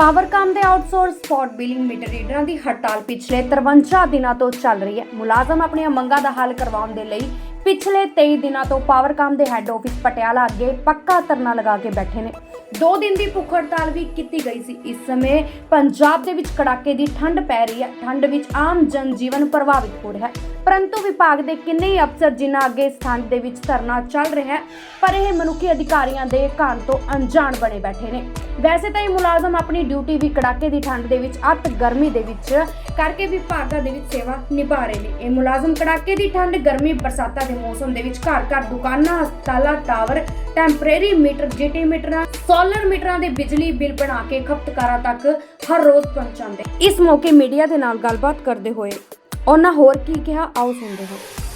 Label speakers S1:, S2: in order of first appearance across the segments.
S1: ਪਾਵਰਕਾਮ ਦੇ outsource spot billing meter ਰੀਡਰਾਂ ਦੀ ਹੜਤਾਲ ਪਿਛਲੇ 53 ਦਿਨਾਂ ਤੋਂ ਚੱਲ ਰਹੀ ਹੈ। ਮੁਲਾਜ਼ਮ ਆਪਣੀਆਂ ਮੰਗਾਂ ਦਾ ਹੱਲ ਕਰਵਾਉਣ ਦੇ ਲਈ ਪਿਛਲੇ 23 ਦਿਨਾਂ ਤੋਂ ਪਾਵਰਕਾਮ ਦੇ ਹੈੱਡ ਆਫਿਸ ਪਟਿਆਲਾ ਅੱਗੇ ਪੱਕਾ ਧਰਨਾ ਲਗਾ ਕੇ ਬੈਠੇ ਨੇ। ਦੋ ਦਿਨ ਦੀ ਭੁੱਖ ਹੜਤਾਲ ਵੀ ਕੀਤੀ ਗਈ ਸੀ। ਇਸ ਸਮੇਂ ਪੰਜਾਬ ਦੇ ਵਿੱਚ ਕੜਾਕੇ ਦੀ ਠੰਡ ਪੈ ਰਹੀ ਹੈ। ਠੰਡ ਵਿੱਚ ਆਮ ਜਨਜੀਵਨ ਪ੍ਰਭਾਵਿਤ ਹੋ ਰਿਹਾ ਹੈ। ਪਰੰਤੂ ਵਿਭਾਗ ਦੇ ਕਿੰਨੇ ਹੀ ਅਫਸਰ ਜਿਨ੍ਹਾਂ ਅੱਗੇ ਇਸ ਠੰਡ ਦੇ ਵਿੱਚ ਧਰਨਾ ਚੱਲ ਰਿਹਾ ਹੈ, ਪਰ ਇਹ ਮਨੁੱਖੀ ਅਧਿਕਾਰੀਆਂ ਦੇ ਘਾਣ ਤੋਂ ਅਣਜਾਣ ਬਣੇ ਬੈਠੇ ਨੇ। ਵੈਸੇ ਤਾਂ ਇਹ ਮੁਲਾਜ਼ਮ ਆਪਣੀ ਡਿਊਟੀ ਵੀ ਕੜਾਕੇ ਦੀ ਠੰਡ ਦੇ ਵਿੱਚ, ਅਤ ਗਰਮੀ ਦੇ ਵਿੱਚ ਕਰਕੇ ਵਿਭਾਗਾਂ ਦੇ ਵਿੱਚ ਸੇਵਾ ਨਿਭਾ ਰਹੇ ਨੇ। ਇਹ ਮੁਲਾਜ਼ਮ ਕੜਾਕੇ ਦੀ ਠੰਡ, ਗਰਮੀ, ਬਰਸਾਤਾਂ ਦੇ ਮੌਸਮ ਦੇ ਵਿੱਚ ਘਰ ਘਰ ਦੁਕਾਨਾਂ, ਹਸਪਤਾਲਾਂ, ਟਾਵਰ, ਟੈਂਪਰੇਰੀ ਮੀਟਰ, ਜੀਟੀ ਮੀਟਰਾਂ, ਸੋਲਰ ਮੀਟਰਾਂ ਦੇ ਬਿਜਲੀ ਬਿੱਲ ਬਣਾ ਕੇ ਖਪਤਕਾਰਾਂ ਤੱਕ ਹਰ ਰੋਜ਼ ਪਹੁੰਚਾਉਂਦੇ। ਇਸ ਮੌਕੇ ਮੀਡੀਆ ਦੇ ਨਾਲ ਗੱਲਬਾਤ ਕਰਦੇ ਹੋਏ ਉਹਨਾਂ ਹੋਰ ਕੀ ਕਿਹਾ, ਆਓ ਸੁਣਦੇ ਹਾਂ।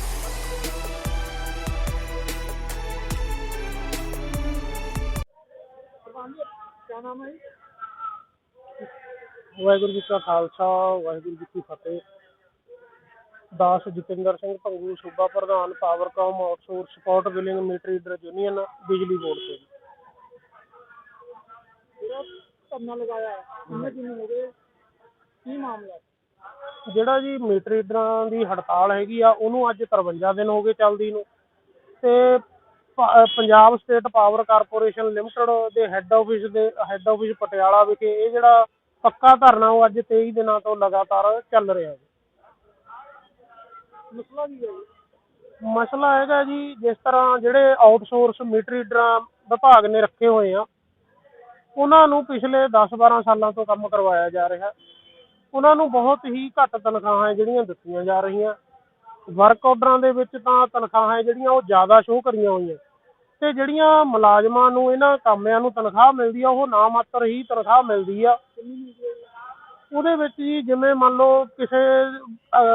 S2: ਵਾਹਿਗੁਰੂ ਜੀ ਕਾ ਖਾਲਸਾ ਵਾਹਿਗੁਰੂ ਜੀ ਕੀ ਫਤਿਹ ਦਾਸ ਜਤਿੰਦਰ ਸਿੰਘ ਭੰਗੂ ਸੂਬਾ ਪ੍ਰਧਾਨ Powercom outsource sport billing reader union ਬਿਜਲੀ ਬੋਰਡ ਤੋਂ।
S3: ਜਿਹੜਾ ਧਰਨਾ ਲਗਾਇਆ ਹੈ ਕਿੰਨੇ ਦਿਨ ਹੋ ਗਏ ਕੀ ਮਾਮਲਾ ਹੈ?
S2: ਜਿਹੜਾ ਜੀ ਮੀਟਰ ਰੀਡਰਾਂ ਦੀ ਹੜਤਾਲ ਹੈਗੀ ਆ ਉਹਨੂੰ ਅੱਜ 53 ਦਿਨ ਹੋ ਗਏ ਚੱਲਦੀ ਨੂੰ ਤੇ Punjab state power corporation limited ਦੇ ਹੈੱਡ ਆਫਿਸ ਦੇ ਹੈੱਡ ਆਫਿਸ ਪਟਿਆਲਾ ਵਿਖੇ ਇਹ ਜਿਹੜਾ ਪੱਕਾ ਧਰਨਾ ਉਹ ਅੱਜ 23 ਦਿਨਾਂ ਤੋਂ ਲਗਾਤਾਰ ਚੱਲ ਰਿਹਾ ਹੈ।
S3: ਮਸਲਾ ਕੀ ਹੈ
S2: ਮਸਲਾ ਹੈਗਾ ਜੀ, ਜਿਸ ਤਰ੍ਹਾਂ ਜਿਹੜੇ ਆਊਟਸੋਰਸ ਮੀਟਰ ਰੀਡਰਾਂ ਵਿਭਾਗ ਨੇ ਰੱਖੇ ਹੋਏ ਆ, ਉਹਨਾਂ ਨੂੰ ਪਿਛਲੇ 10-12 ਸਾਲਾਂ ਤੋਂ ਕੰਮ ਕਰਵਾਇਆ ਜਾ ਰਿਹਾ। ਉਹਨਾਂ ਨੂੰ ਬਹੁਤ ਹੀ ਘੱਟ ਤਨਖਾਹਾਂ ਜਿਹੜੀਆਂ ਦਿੱਤੀਆਂ ਜਾ ਰਹੀਆਂ। ਵਰਕ ਆਰਡਰਾਂ ਦੇ ਵਿੱਚ ਤਾਂ ਤਨਖਾਹਾਂ ਜਿਹੜੀਆਂ ਉਹ ਜ਼ਿਆਦਾ ਸ਼ੋਅ ਕਰੀਆਂ ਹੋਈਆਂ। ਤੇ ਜਿਹੜੀਆਂ ਮੁਲਾਜ਼ਮਾਂ ਨੂੰ ਇਹਨਾਂ ਕਾਮਿਆਂ ਨੂੰ ਤਨਖਾਹ ਮਿਲਦੀ ਆ ਉਹ ਨਾ ਮਾਤਰ ਹੀ ਤਨਖਾਹ ਮਿਲਦੀ ਆ। ਉਹਦੇ ਵਿੱਚ ਜੀ ਜਿਵੇਂ ਮੰਨ ਲਓ ਕਿਸੇ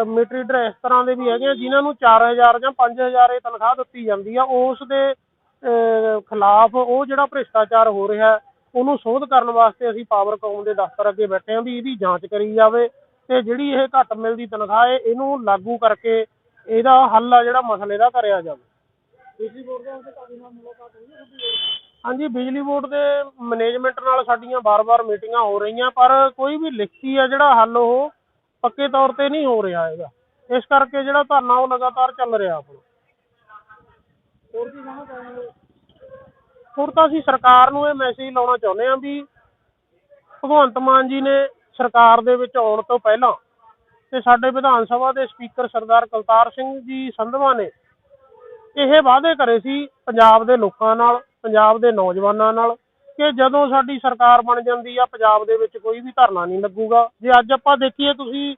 S2: ਮੀਟਰ ਡਰ ਇਸ ਤਰ੍ਹਾਂ ਦੇ ਵੀ ਹੈਗੇ ਆ ਜਿਨ੍ਹਾਂ ਨੂੰ 4000 ਜਾਂ 5000 ਇਹ ਤਨਖਾਹ ਦਿੱਤੀ ਜਾਂਦੀ ਆ ਉਸ ਦੇ ਅਹ, ਖਿਲਾਫ ਉਹ ਜਿਹੜਾ ਭ੍ਰਿਸ਼ਟਾਚਾਰ ਹੋ ਰਿਹਾ ਉਹਨੂੰ ਸੋਧ ਕਰਨ ਵਾਸਤੇ ਅਸੀਂ ਪਾਵਰਕਾਮ ਦੇ ਦਫ਼ਤਰ ਅੱਗੇ ਬੈਠੇ ਹਾਂ ਵੀ ਇਹਦੀ ਜਾਂਚ ਕਰੀ ਜਾਵੇ ਤੇ ਜਿਹੜੀ ਇਹ ਘੱਟ ਮਿਲਦੀ ਤਨਖਾਹ ਹੈ ਇਹਨੂੰ ਲਾਗੂ ਕਰਕੇ ਇਹਦਾ ਹੱਲ ਆ ਜਿਹੜਾ ਮਸਲੇ ਦਾ ਕਰਿਆ ਜਾਵੇ।
S3: ਬਿਜਲੀ ਬੋਰਡ ਦਾ ਉਹਦੇ ਕਾਬੂ ਨਾਲ ਮੁਲਾਕਾਤ ਹੋਈ ਹੈ ਤੁਹਾਡੀ?
S2: ਹਾਂਜੀ ਬਿਜਲੀ ਬੋਰਡ ਦੇ ਮੈਨੇਜਮੈਂਟ ਨਾਲ ਸਾਡੀਆਂ ਬਾਰ-ਬਾਰ ਮੀਟਿੰਗਾਂ ਹੋ ਰਹੀਆਂ ਪਰ ਕੋਈ ਵੀ ਲਿਖਤੀ ਆ ਜਿਹੜਾ ਹੱਲ ਉਹ ਪੱਕੇ ਤੌਰ ਤੇ ਨਹੀਂ ਹੋ ਰਿਹਾ ਹੈਗਾ। ਇਸ ਕਰਕੇ ਜਿਹੜਾ ਧਰਨਾ ਉਹ ਲਗਾਤਾਰ ਚੱਲ ਰਿਹਾ ਆਪਣਾ।
S3: ਹੋਰ ਕੀ ਕਹਿਣਾ ਚਾਹੁੰਦੇ ਹੋ
S2: ਹੋਰ ਤਾਂ ਅਸੀਂ ਸਰਕਾਰ ਨੂੰ ਇਹ ਮੈਸੇਜ ਲਾਉਣਾ ਚਾਹੁੰਦੇ ਹਾਂ ਵੀ ਭਗਵੰਤ ਮਾਨ ਜੀ ਨੇ ਸਰਕਾਰ ਦੇ ਵਿੱਚ ਆਉਣ ਤੋਂ ਪਹਿਲਾਂ ਤੇ ਸਾਡੇ ਵਿਧਾਨ ਸਭਾ ਦੇ ਸਪੀਕਰ ਸਰਦਾਰ ਕਲਤਾਰ ਸਿੰਘ ਜੀ ਸੰਧਵਾ ਨੇ ਇਹ ਵਾਅਦੇ ਕਰੇ ਸੀ ਪੰਜਾਬ ਦੇ ਲੋਕਾਂ ਨਾਲ, ਪੰਜਾਬ ਦੇ ਨੌਜਵਾਨਾਂ ਨਾਲ ਕਿ ਜਦੋਂ ਸਾਡੀ ਸਰਕਾਰ ਬਣ ਜਾਂਦੀ ਆ, ਪੰਜਾਬ ਦੇ ਵਿੱਚ ਕੋਈ ਵੀ ਧਰਨਾ ਨਹੀਂ ਲੱਗੂਗਾ। ਜੇ ਅੱਜ ਆਪਾਂ ਦੇਖੀਏ ਤੁਸੀਂ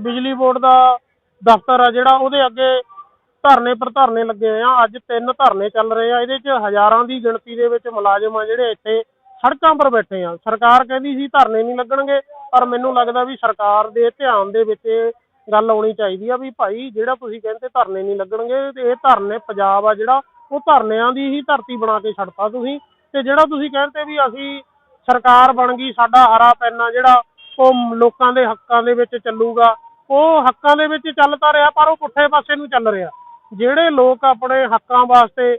S2: ਬਿਜਲੀ ਬੋਰਡ ਦਾ ਦਫ਼ਤਰ ਆ ਜਿਹੜਾ, ਉਹਦੇ ਅੱਗੇ ਧਰਨੇ ਪਰ ਧਰਨੇ ਲੱਗੇ ਹੋਏ ਆ। ਅੱਜ ਤਿੰਨ ਧਰਨੇ ਚੱਲ ਰਹੇ ਆ। ਇਹਦੇ 'ਚ ਹਜ਼ਾਰਾਂ ਦੀ ਗਿਣਤੀ ਦੇ ਵਿੱਚ ਮੁਲਾਜ਼ਮ ਆ ਜਿਹੜੇ ਇੱਥੇ ਸੜਕਾਂ ਪਰ ਬੈਠੇ ਆ। ਸਰਕਾਰ ਕਹਿੰਦੀ ਸੀ ਧਰਨੇ ਨਹੀਂ ਲੱਗਣਗੇ। ਪਰ ਮੈਨੂੰ ਲੱਗਦਾ ਵੀ ਸਰਕਾਰ ਦੇ ਧਿਆਨ ਦੇ ਵਿੱਚ ਇਹ ਗੱਲ ਆਉਣੀ ਚਾਹੀਦੀ ਆ ਵੀ ਭਾਈ ਜਿਹੜਾ ਤੁਸੀਂ ਕਹਿੰਦੇ ਧਰਨੇ ਨਹੀਂ ਲੱਗਣਗੇ, ਤੇ ਇਹ ਧਰਨੇ ਪੰਜਾਬ ਆ ਜਿਹੜਾ, ਉਹ ਧਰਨਿਆਂ ਦੀ ਹੀ ਧਰਤੀ ਬਣਾ ਕੇ ਛੱਡਤਾ ਤੁਸੀਂ। ਤੇ ਜਿਹੜਾ ਤੁਸੀਂ ਕਹਿੰਦੇ ਵੀ ਅਸੀਂ ਸਰਕਾਰ ਬਣ ਗਈ, ਸਾਡਾ ਹਰਾ ਪੈਨਾ ਜਿਹੜਾ, ਉਹ ਲੋਕਾਂ ਦੇ ਹੱਕਾਂ ਦੇ ਵਿੱਚ ਚੱਲੂਗਾ। ਉਹ ਹੱਕਾਂ ਦੇ ਵਿੱਚ ਚੱਲ ਤਾਂ ਰਿਹਾ, ਪਰ ਉਹ ਪੁੱਠੇ ਪਾਸੇ ਨੂੰ ਚੱਲ ਰਿਹਾ। ਜਿਹੜੇ ਲੋਕ ਆਪਣੇ ਹੱਕਾਂ ਵਾਸਤੇ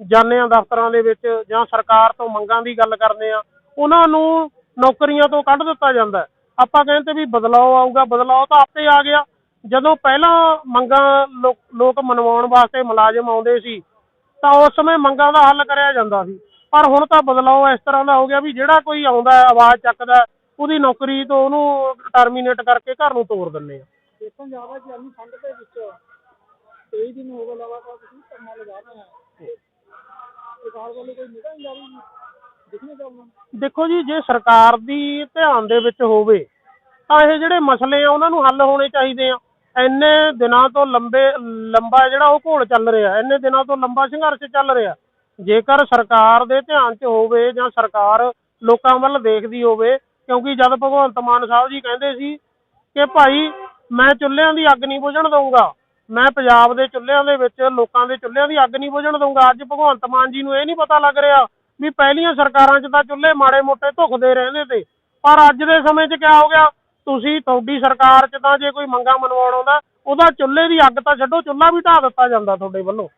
S2: ਜਾਂਦੇ ਆ ਦਫ਼ਤਰਾਂ ਦੇ ਵਿੱਚ ਜਾਂ ਸਰਕਾਰ ਤੋਂ ਮੰਗਾਂ ਦੀ ਗੱਲ ਕਰਦੇ ਆ, ਉਹਨਾਂ ਨੂੰ ਨੌਕਰੀਆਂ ਤੋਂ ਕੱਢ ਦਿੱਤਾ ਜਾਂਦਾ। ਆਪਾਂ ਕਹਿੰਦੇ ਵੀ ਬਦਲਾਅ ਆਊਗਾ ਬਦਲਾਅ ਤਾਂ ਆਪੇ ਆ ਗਿਆ। ਜਦੋਂ ਪਹਿਲਾਂ ਮੰਗਾਂ ਲੋਕ ਮਨਵਾਉਣ ਵਾਸਤੇ ਮੁਲਾਜ਼ਮ ਆਉਂਦੇ ਸੀ ਤਾਂ ਉਸ ਸਮੇਂ ਮੰਗਾਂ ਦਾ ਹੱਲ ਕਰਿਆ ਜਾਂਦਾ ਸੀ। ਪਰ ਹੁਣ ਤਾਂ ਬਦਲਾਅ ਇਸ ਤਰ੍ਹਾਂ ਦਾ ਹੋ ਗਿਆ ਵੀ ਜਿਹੜਾ ਕੋਈ ਆਉਂਦਾ ਆਵਾਜ਼ ਚੱਕਦਾ ਹੈ, ਉਹਦੀ ਨੌਕਰੀ ਤੋਂ ਉਹਨੂੰ ਟਰਮੀਨੇਟ ਕਰਕੇ ਘਰ ਨੂੰ ਤੋਰ ਦਿੰਦੇ ਆ।
S3: ਦੇਖਣ ਜਾਵਾ ਕਿ ਅੰਨੀ ਠੰਡ ਦੇ ਵਿੱਚ 23 ਦਿਨ ਹੋ ਗਏ ਲਗਾਤਾਰ ਤੁਸੀਂ ਧਰਨਾ ਲਗਾ ਰਹੇ ਹੋ ਸਰਕਾਰ ਵੱਲੋਂ ਕੋਈ ਨਿਗਰਾਨੀ ਜਾਰੀ ਦਿਖਣੇ
S2: ਦੇਖੋ ਜੀ, ਜੇ ਸਰਕਾਰ ਦੀ ਧਿਆਨ ਦੇ ਵਿੱਚ ਹੋਵੇ, ਤਾਂ ਇਹ ਜਿਹੜੇ ਮਸਲੇ ਆ, ਉਹਨਾਂ ਨੂੰ ਹੱਲ ਹੋਣੇ ਚਾਹੀਦੇ ਆ। ਇੰਨੇ ਦਿਨਾਂ ਤੋਂ ਲੰਬੇ, ਲੰਬਾ ਜਿਹੜਾ ਉਹ ਘੋਲ ਚੱਲ ਰਿਹਾ, ਇੰਨੇ ਦਿਨਾਂ ਤੋਂ ਲੰਬਾ ਸੰਘਰਸ਼ ਚੱਲ ਰਿਹਾ। ਜੇਕਰ ਸਰਕਾਰ ਦੇ ਧਿਆਨ 'ਚ ਹੋਵੇ ਜਾਂ ਸਰਕਾਰ ਲੋਕਾਂ ਵੱਲ ਦੇਖਦੀ ਹੋਵੇ, ਕਿਉਂਕਿ ਜਦ ਭਗਵੰਤ ਮਾਨ ਸਾਹਿਬ ਜੀ ਕਹਿੰਦੇ ਸੀ ਕਿ ਭਾਈ, ਮੈਂ ਚੁੱਲ੍ਹਿਆਂ ਦੀ ਅੱਗ ਨਹੀਂ ਬੁਝਣ ਦਊਂਗਾ। ਮੈਂ ਪੰਜਾਬ ਦੇ ਚੁੱਲ੍ਹਿਆਂ ਦੇ ਵਿੱਚ, ਲੋਕਾਂ ਦੇ ਚੁੱਲ੍ਹਿਆਂ ਦੀ ਅੱਗ ਨਹੀਂ ਬੁਝਣ ਦਊਂਗਾ। ਅੱਜ ਭਗਵੰਤ ਮਾਨ ਜੀ ਨੂੰ ਇਹ ਨਹੀਂ ਪਤਾ ਲੱਗ ਰਿਹਾ ਵੀ ਪਹਿਲੀਆਂ ਸਰਕਾਰਾਂ 'ਚ ਤਾਂ ਚੁੱਲ੍ਹੇ ਮਾੜੇ ਮੋਟੇ ਧੁਖਦੇ ਰਹਿੰਦੇ ਤੇ। ਪਰ ਅੱਜ ਦੇ ਸਮੇਂ 'ਚ ਕਿਆ ਹੋ ਗਿਆ? ਤੁਸੀਂ ਤੁਹਾਡੀ ਸਰਕਾਰ 'ਚ ਤਾਂ ਜੇ ਕੋਈ ਮੰਗਾ ਮਨਵਾਉਣ ਆਉਂਦਾ, ਉਹਦਾ ਚੁੱਲ੍ਹੇ ਦੀ ਅੱਗ ਤਾਂ ਛੱਡੋ, ਚੁੱਲ੍ਹਾ ਵੀ ਢਾਹ ਦਿੱਤਾ ਜਾਂਦਾ ਤੁਹਾਡੇ ਵੱਲੋਂ।